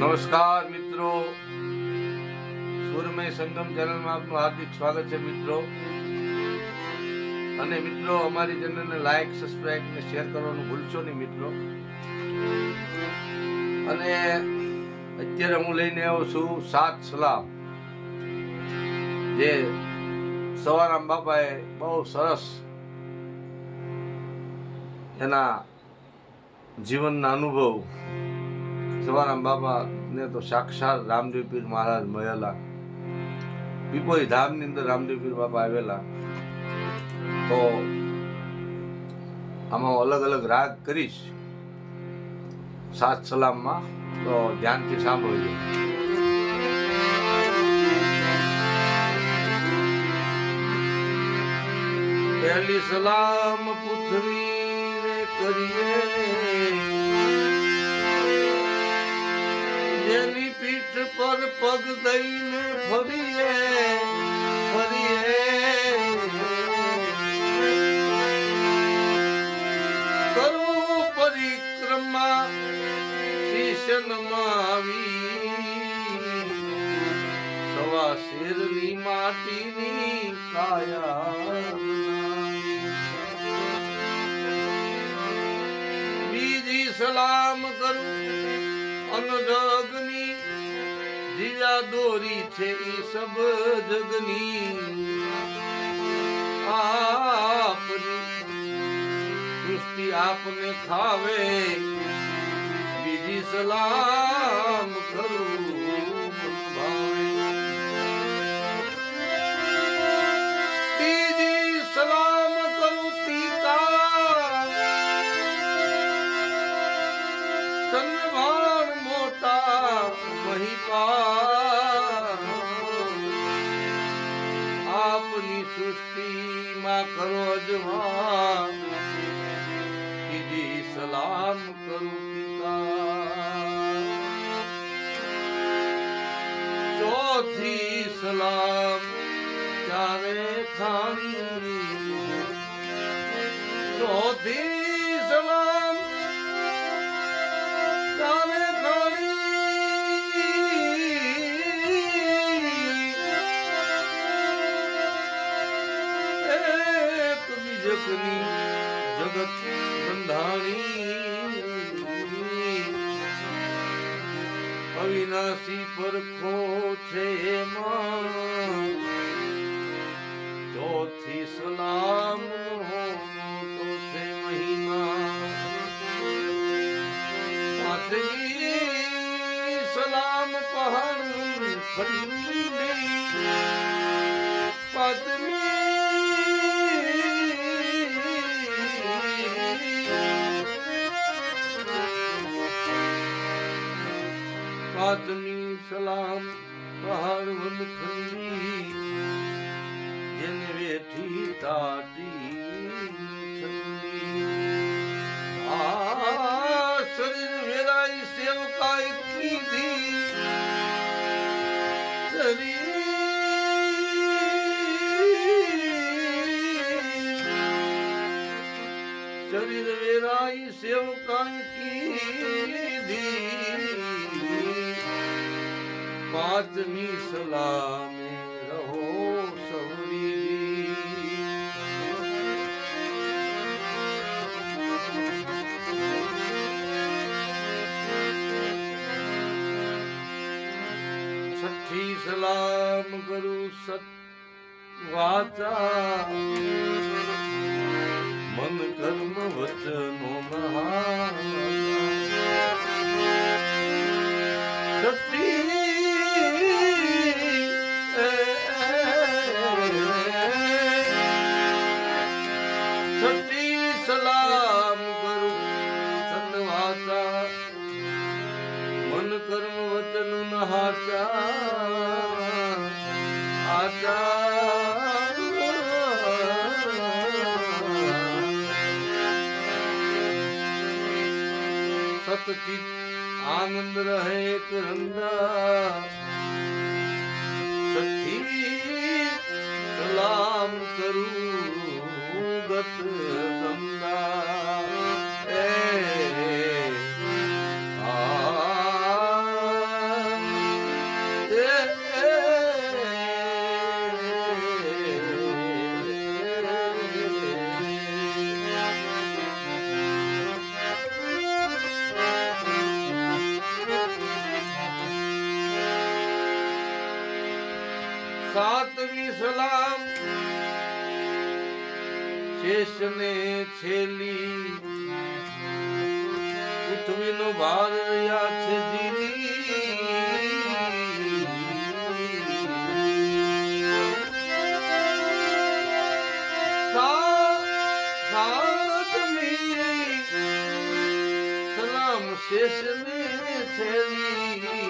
નમસ્કાર મિત્રો. સુરમય સંગમ ચેનલમાં આપનું હાર્દિક સ્વાગત છે મિત્રો. અને મિત્રો, અમારી ચેનલને લાઈક સબસ્ક્રાઇબ ને શેર કરવાનું ભૂલશો નહીં મિત્રો. અને અત્યારે હું લઈને આવ્યો છું સાત સલામ. જે સવારામ બાપાએ બહુ સરસ એના જીવનના અનુભવ સવારામ બાબા ને તો સાક્ષાત રામદેવ પીર મહારાજ મળેલા. પીપોઈ ધામની અંદર રામદેવ પીર બાબા આવેલા. તો આમાં અલગ અલગ રાગ કરીશ. સાત સલામમાં તો ધ્યાનથી સાંભળજો. પહેલી સલામ પૃથ્વીને કરીએ. જેની પીઠ પર પગ દઈને ફરીએ ફરીએ. કરું પરિક્રમા શીશનમાં આવી. સવા શેરની માટીની કાયા. સલામ કરું અનજગની જીજા દોરી છે એ સબ જગની. આપની સૃષ્ટિ આપને ખાવે બીજી સલામ કરું. બીજી સલામ કરું પિતા ચોથી સલામ ચારે ખાણી ચોથી બીજકની જગત બંધાણી. અવિનાશી પરખો છે ચોથી સલામ તો છે મહિમા. પાંચમી સલામ પહાડ ખંડી सलाम पहाड़ खंडी जिन वेठी ताटी शरीर मेरा ही सेवका इतनी थी। शरीर शरीर मेरा ही सेवका इतनी थी। પાંચમી સલામે રહો સૌરી છઠ્ઠી સલામ કરું સત વાચા. મન કર્મ વચનો છઠ્ઠી આચા સતચિત આનંદ રહે એક રંગા સઠી સલામ કરું ગત ગંગા એ સાતમી સલામ શેષને છેલી. પૃથ્વીનો ભાર રહ્યા છે જીવી સલામ શેષને છેલી.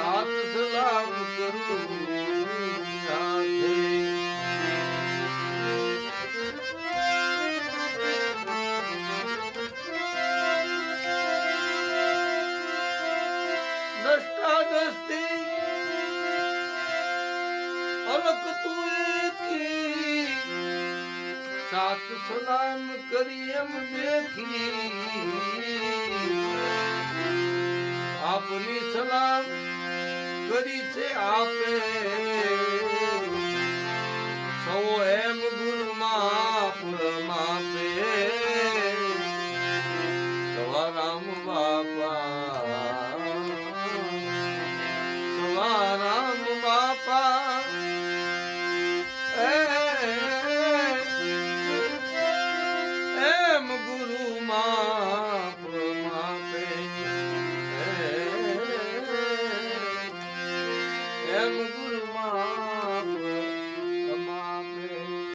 સાત સલામ કરું સાત સલામ કરી એમ દેખી આપની સલામ કરી છે આપે. સૌ એમ ગુણમાં